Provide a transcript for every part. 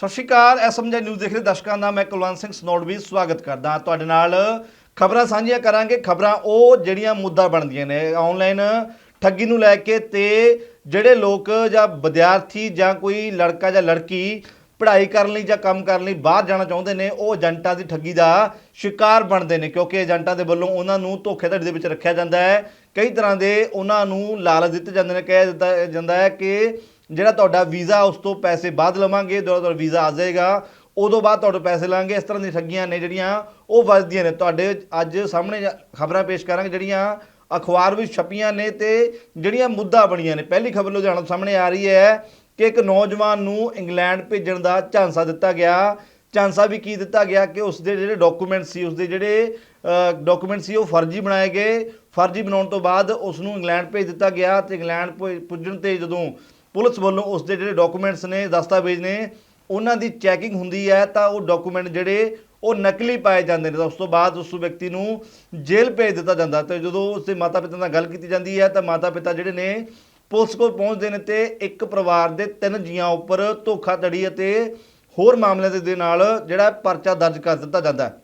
ਸਤਿ ਸ਼੍ਰੀ ਅਕਾਲ SMG news ਦੇਖ ਰਹੇ ਦਰਸ਼ਕਾਂ ਦਾ ਮੈਂ ਕੁਲਵੰਤ ਸਿੰਘ ਸਨੋੜਵੀ ਸਵਾਗਤ ਕਰਦਾ ਤੁਹਾਡੇ ਨਾਲ। ਖਬਰਾਂ ਸਾਂਝੀਆਂ ਕਰਾਂਗੇ, ਖਬਰਾਂ ਉਹ ਜਿਹੜੀਆਂ ਮੁੱਦਾ ਬਣਦੀਆਂ ਨੇ। ਆਨਲਾਈਨ ਠੱਗੀ ਨੂੰ ਲੈ ਕੇ ਤੇ ਜਿਹੜੇ ਲੋਕ ਜਾਂ ਵਿਦਿਆਰਥੀ ਜਾਂ ਕੋਈ ਲੜਕਾ ਜਾਂ ਲੜਕੀ ਪੜ੍ਹਾਈ ਕਰਨ ਲਈ ਜਾਂ ਕੰਮ ਕਰਨ ਲਈ ਬਾਹਰ ਜਾਣਾ ਚਾਹੁੰਦੇ ਨੇ, ਉਹ ਏਜੰਟਾਂ ਦੀ ਠੱਗੀ ਦਾ ਸ਼ਿਕਾਰ ਬਣਦੇ ਨੇ ਕਿਉਂਕਿ ਏਜੰਟਾਂ ਦੇ ਵੱਲੋਂ ਉਹਨਾਂ ਨੂੰ ਧੋਖੇਧੜੀ ਦੇ ਵਿੱਚ ਰੱਖਿਆ ਜਾਂਦਾ ਹੈ। ਕਈ ਤਰ੍ਹਾਂ ਦੇ ਉਹਨਾਂ ਨੂੰ ਲਾਲਚ ਦਿੱਤੇ ਜਾਂਦੇ ਨੇ, ਕਿਹਾ ਦਿੱਤਾ ਜਾਂਦਾ ਹੈ ਕਿ ਜਿਹੜਾ ਤੁਹਾਡਾ ਵੀਜ਼ਾ ਉਸ ਤੋਂ ਪੈਸੇ ਬਾਅਦ ਲਵਾਂਗੇ ਜਦੋਂ ਤੁਹਾਡਾ ਵੀਜ਼ਾ ਆ ਜਾਏਗਾ, ਉਦੋਂ ਬਾਅਦ ਤੁਹਾਡੇ ਪੈਸੇ ਲਾਂਗੇ। ਇਸ ਤਰ੍ਹਾਂ ਦੀਆਂ ਠੱਗੀਆਂ ਨੇ ਜਿਹੜੀਆਂ ਉਹ ਵੱਜਦੀਆਂ ਨੇ। ਤੁਹਾਡੇ ਅੱਜ ਸਾਹਮਣੇ ਖਬਰਾਂ ਪੇਸ਼ ਕਰਾਂਗੇ ਜਿਹੜੀਆਂ ਅਖਬਾਰ ਵਿੱਚ ਛਪੀਆਂ ਨੇ ਤੇ ਜਿਹੜੀਆਂ ਮੁੱਦਾ ਬਣੀਆਂ ਨੇ। ਪਹਿਲੀ ਖਬਰ ਲੁਧਿਆਣਾ ਤੋਂ ਸਾਹਮਣੇ ਆ ਰਹੀ ਹੈ ਕਿ ਇੱਕ ਨੌਜਵਾਨ ਨੂੰ ਇੰਗਲੈਂਡ ਭੇਜਣ ਦਾ ਝਾਂਸਾ ਦਿੱਤਾ ਗਿਆ। ਝਾਂਸਾ ਵੀ ਕੀ ਦਿੱਤਾ ਗਿਆ? ਕਿ ਉਸ ਦੇ ਜਿਹੜੇ ਡਾਕੂਮੈਂਟ ਸੀ, ਉਸ ਦੇ ਜਿਹੜੇ ਡਾਕੂਮੈਂਟ ਸੀ, ਉਹ ਫਰਜ਼ੀ ਬਣਾਏ ਗਏ। ਫਰਜ਼ੀ ਬਣਾਉਣ ਤੋਂ ਬਾਅਦ ਉਸ ਨੂੰ ਇੰਗਲੈਂਡ ਭੇਜ ਦਿੱਤਾ ਗਿਆ ਤੇ ਇੰਗਲੈਂਡ ਪੁ- ਪੁੱਜਣ ਤੇ ਜਦੋਂ ਪੁਲਿਸ ਵੱਲੋਂ ਉਸ ਦੇ ਜਿਹੜੇ ਡਾਕੂਮੈਂਟਸ ਨੇ, ਦਸਤਾਵੇਜ਼ ਨੇ, ਉਹਨਾਂ ਦੀ ਚੈਕਿੰਗ ਹੁੰਦੀ ਹੈ ਤਾਂ ਉਹ ਡਾਕੂਮੈਂਟ ਜਿਹੜੇ ਉਹ ਨਕਲੀ ਪਾਏ ਜਾਂਦੇ ਨੇ ਤਾਂ ਉਸ ਤੋਂ ਬਾਅਦ ਉਸ ਵਿਅਕਤੀ ਨੂੰ ਜੇਲ੍ਹ ਭੇਜ ਦਿੱਤਾ ਜਾਂਦਾ ਤੇ ਜਦੋਂ ਉਸ ਦੇ ਮਾਤਾ ਪਿਤਾ ਨਾਲ ਗੱਲ ਕੀਤੀ ਜਾਂਦੀ ਹੈ ਤਾਂ ਮਾਤਾ ਪਿਤਾ ਜਿਹੜੇ ਨੇ ਪੁਲਿਸ ਕੋਲ ਪਹੁੰਚਦੇ ਨੇ ਤੇ ਇੱਕ ਪਰਿਵਾਰ ਦੇ ਤਿੰਨ ਜੀਆਂ ਉੱਪਰ ਧੋਖਾਧੜੀ ਅਤੇ ਹੋਰ ਮਾਮਲਿਆਂ ਦੇ- ਨਾਲ ਜਿਹੜਾ ਪਰਚਾ ਦਰਜ ਕਰ ਦਿੱਤਾ ਜਾਂਦਾ ਹੈ।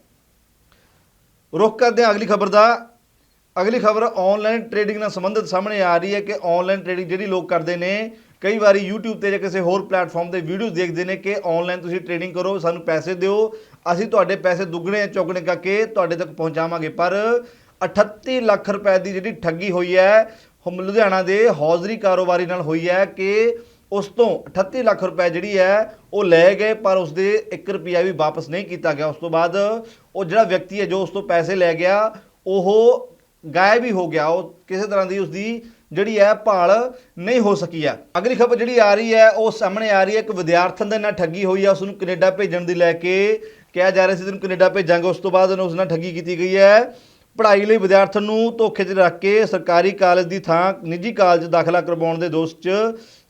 ਰੁਕ ਕਰਦੇ ਹਾਂ ਅਗਲੀ ਖਬਰ ਦਾ। ਅਗਲੀ ਖਬਰ ਆਨਲਾਈਨ ਟ੍ਰੇਡਿੰਗ ਨਾਲ ਸੰਬੰਧਿਤ ਸਾਹਮਣੇ ਆ ਰਹੀ ਹੈ ਕਿ ਆਨਲਾਈਨ ਟ੍ਰੇਡਿੰਗ ਜਿਹੜੀ ਲੋਕ ਕਰਦੇ ਨੇ ਕਈ ਵਾਰੀ YouTube ਤੇ ਜਾਂ ਕਿਸੇ ਹੋਰ ਪਲੇਟਫਾਰਮ ਤੇ ਵੀਡੀਓਜ਼ ਦੇਖਦੇ ਨੇ ਕਿ ਆਨਲਾਈਨ ਤੁਸੀਂ ਟ੍ਰੇਡਿੰਗ ਕਰੋ, ਸਾਨੂੰ ਪੈਸੇ ਦਿਓ, ਅਸੀਂ ਤੁਹਾਡੇ ਪੈਸੇ ਦੁੱਗਣੇ ਚੌਗਣੇ ਕਰਕੇ ਤੁਹਾਡੇ ਤੱਕ ਪਹੁੰਚਾਵਾਂਗੇ। ਪਰ 38 ਲੱਖ ਰੁਪਏ ਦੀ ਜਿਹੜੀ ਠੱਗੀ ਹੋਈ ਹੈ ਹਮ ਲੁਧਿਆਣਾ ਦੇ ਹੌਜ਼ਰੀ ਕਾਰੋਬਾਰੀ ਨਾਲ ਹੋਈ ਹੈ ਕਿ ਉਸ ਤੋਂ 38 ਲੱਖ ਰੁਪਏ ਜਿਹੜੀ ਹੈ, ਉਹ ਲੈ ਗਏ, ਪਰ ਉਸ ਦੇ 1 ਰੁਪਿਆ ਵੀ ਵਾਪਸ ਨਹੀਂ ਕੀਤਾ ਗਿਆ। ਉਸ ਤੋਂ ਬਾਅਦ ਉਹ ਜਿਹੜਾ ਵਿਅਕਤੀ ਹੈ ਜੋ ਉਸ ਤੋਂ ਪੈਸੇ ਲੈ ਗਿਆ, ਉਹ ਗਾਇਬ ਹੀ ਹੋ ਗਿਆ। ਉਹ ਕਿਸੇ ਤਰ੍ਹਾਂ ਦੀ ਉਸ ਦੀ ਜਿਹੜੀ ਹੈ ਭਾਲ ਨਹੀਂ ਹੋ ਸਕੀ ਹੈ ਅਗਲੀ ਖਬਰ ਜਿਹੜੀ ਆ ਰਹੀ ਹੈ, ਉਹ ਸਾਹਮਣੇ ਆ ਰਹੀ ਹੈ। ਇੱਕ ਵਿਦਿਆਰਥਣ ਦੇ ਨਾਲ ਠੱਗੀ ਹੋਈ ਹੈ ਉਸ ਨੂੰ ਕੈਨੇਡਾ ਭੇਜਣ ਦੀ ਲੈ ਕੇ ਕਿਹਾ ਜਾ ਰਿਹਾ ਸੀ। ਤੈਨੂੰ ਕੈਨੇਡਾ ਭੇਜਾਂਗੇ, ਉਸ ਤੋਂ ਬਾਅਦ ਉਹਨੂੰ ਉਸ ਨਾਲ ਠੱਗੀ ਕੀਤੀ ਗਈ ਹੈ। ਪੜ੍ਹਾਈ ਲਈ ਵਿਦਿਆਰਥਣ ਨੂੰ ਧੋਖੇ 'ਚ ਰੱਖ ਕੇ ਸਰਕਾਰੀ ਕਾਲਜ ਦੀ ਥਾਂ, ਨਿੱਜੀ ਕਾਲਜ ਦਾਖਲਾ ਕਰਵਾਉਣ ਦੇ ਦੋਸ਼ 'ਚ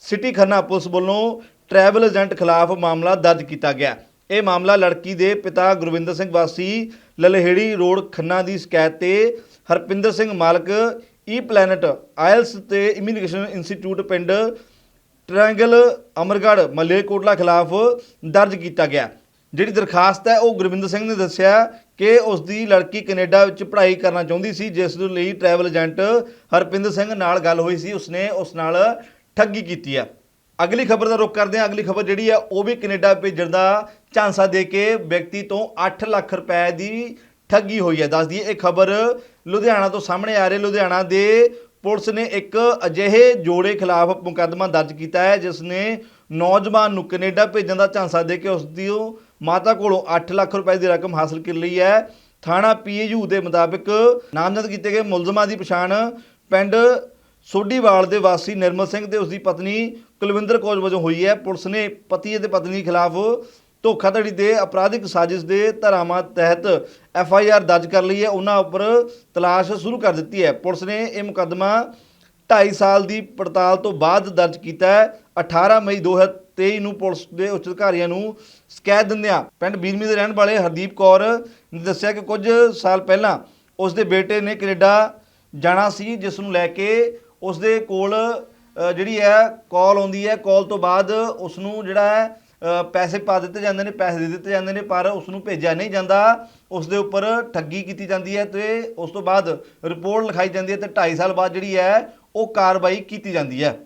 ਸਿਟੀ ਖੰਨਾ ਪੁਲਿਸ ਵੱਲੋਂ ਟਰੈਵਲ ਏਜੰਟ ਖਿਲਾਫ ਮਾਮਲਾ ਦਰਜ ਕੀਤਾ ਗਿਆ। ਇਹ ਮਾਮਲਾ ਲੜਕੀ ਦੇ ਪਿਤਾ ਗੁਰਵਿੰਦਰ ਸਿੰਘ ਵਾਸੀ, ਲਲਹੇੜੀ ਰੋਡ ਖੰਨਾ ਦੀ ਸ਼ਿਕਾਇਤ ਤੇ ਹਰਪਿੰਦਰ ਸਿੰਘ ਮਾਲਕ ਈ ਪਲੈਨਟ ਆਇਲਸ ਤੇ ਇਮੀਗ੍ਰੇਸ਼ਨ ਇੰਸਟੀਚਿਊਟ ਪਿੰਡ ਟ੍ਰਾਇੰਗਲ ਅਮਰਗੜ੍ਹ, ਮਲੇਰਕੋਟਲਾ ਖਿਲਾਫ ਦਰਜ ਕੀਤਾ ਗਿਆ। ਜਿਹੜੀ ਦਰਖਾਸਤ ਹੈ, ਉਹ ਗੁਰਵਿੰਦਰ ਸਿੰਘ ਨੇ ਦੱਸਿਆ ਕਿ ਉਸ ਦੀ ਲੜਕੀ ਕੈਨੇਡਾ ਵਿੱਚ ਪੜ੍ਹਾਈ ਕਰਨਾ ਚਾਹੁੰਦੀ ਸੀ, ਜਿਸ ਦੇ ਲਈ ਟਰੈਵਲ ਏਜੰਟ ਹਰਪਿੰਦਰ ਸਿੰਘ ਨਾਲ ਗੱਲ ਹੋਈ ਸੀ। ਉਸਨੇ ਉਸ ਨਾਲ ਠੱਗੀ ਕੀਤੀ ਹੈ। ਅਗਲੀ ਖਬਰ ਦਾ ਰੁਖ ਕਰਦੇ ਹਾਂ। ਅਗਲੀ ਖਬਰ ਜਿਹੜੀ ਹੈ, ਉਹ ਵੀ ਕੈਨੇਡਾ ਭੇਜਣ ਦਾ ਝਾਂਸਾ ਦੇ ਕੇ ਵਿਅਕਤੀ ਤੋਂ 8 ਲੱਖ ਰੁਪਏ ਦੀ ਠੱਗੀ ਹੋਈ ਹੈ। ਦੱਸ ਦਈਏ, ਇਹ ਖਬਰ ਲੁਧਿਆਣਾ ਤੋਂ ਸਾਹਮਣੇ ਆ ਰਹੀ ਲੁਧਿਆਣਾ ਦੇ ਪੁਲਿਸ ਨੇ ਇੱਕ ਅਜਿਹੇ ਜੋੜੇ ਖਿਲਾਫ ਮੁਕੱਦਮਾ ਦਰਜ ਕੀਤਾ ਹੈ, ਜਿਸ ਨੇ ਨੌਜਵਾਨ ਨੂੰ ਕੈਨੇਡਾ ਭੇਜਣ ਦਾ ਝਾਂਸਾ ਦੇ ਕੇ ਉਸ ਦੀ ਮਾਤਾ ਕੋਲੋਂ 8 ਲੱਖ ਰੁਪਏ ਦੀ ਰਕਮ ਹਾਸਲ ਕਰ ਲਈ ਹੈ। ਥਾਣਾ ਪੀਏਯੂ ਦੇ ਮੁਤਾਬਿਕ ਨਾਮਜ਼ਦ ਕੀਤੇ ਗਏ ਮੁਲਜ਼ਮਾਂ ਦੀ ਪਛਾਣ ਪਿੰਡ ਸੋਢੀਵਾਲ ਦੇ ਵਾਸੀ ਨਿਰਮਲ ਸਿੰਘ ਤੇ ਉਸ ਦੀ ਪਤਨੀ ਕੁਲਵਿੰਦਰ ਕੌਰ ਵਜੋਂ ਹੋਈ ਹੈ। ਪੁਲਿਸ ਨੇ ਪਤੀ ਅਤੇ ਪਤਨੀ ਖਿਲਾਫ ਧੋਖਾਧੜੀ ਦੇ ਅਪਰਾਧਿਕ ਸਾਜ਼ਿਸ਼ ਦੇ ਧਾਰਾਵਾਂ ਤਹਿਤ ਐਫ ਆਈ ਆਰ ਦਰਜ ਕਰ ਲਈ ਹੈ। ਉਹਨਾਂ ਉੱਪਰ ਤਲਾਸ਼ ਸ਼ੁਰੂ ਕਰ ਦਿੱਤੀ ਹੈ। ਪੁਲਿਸ ਨੇ ਇਹ ਮੁਕੱਦਮਾ 2.5 ਸਾਲ ਦੀ ਪੜਤਾਲ ਤੋਂ ਬਾਅਦ ਦਰਜ ਕੀਤਾ ਹੈ। 18 ਮਈ 2023 ਨੂੰ ਪੁਲਿਸ ਦੇ ਉੱਚ ਅਧਿਕਾਰੀਆਂ ਨੂੰ ਸ਼ਿਕਾਇਤ ਦਿੰਦਿਆਂ ਪਿੰਡ ਬੀਰਮੀ ਦੇ ਰਹਿਣ ਵਾਲੇ ਹਰਦੀਪ ਕੌਰ ਨੇ ਦੱਸਿਆ ਕਿ ਕੁਝ ਸਾਲ ਪਹਿਲਾਂ ਉਸ ਦੇ ਬੇਟੇ ਨੇ ਕੈਨੇਡਾ ਜਾਣਾ ਸੀ, ਜਿਸ ਨੂੰ ਲੈ ਕੇ ਉਸ ਦੇ ਕੋਲ ਜਿਹੜੀ ਹੈ, ਕਾਲ ਆਉਂਦੀ ਹੈ। ਕਾਲ ਤੋਂ ਬਾਅਦ ਉਸ ਨੂੰ ਜਿਹੜਾ ਹੈ ਪੈਸੇ ਪਾ ਦਿੱਤੇ ਜਾਂਦੇ ਨੇ, ਪੈਸੇ ਦੇ ਦਿੱਤੇ ਜਾਂਦੇ ਨੇ, ਪਰ ਉਸ ਨੂੰ ਭੇਜਿਆ ਨਹੀਂ ਜਾਂਦਾ। ਉਸ ਦੇ ਉੱਪਰ ਠੱਗੀ ਕੀਤੀ ਜਾਂਦੀ ਹੈ ਤੇ ਉਸ ਤੋਂ ਬਾਅਦ ਰਿਪੋਰਟ ਲਿਖਾਈ ਜਾਂਦੀ ਹੈ ਤੇ 2.5 ਸਾਲ ਬਾਅਦ ਜਿਹੜੀ ਹੈ ਉਹ ਕਾਰਵਾਈ ਕੀਤੀ ਜਾਂਦੀ ਹੈ।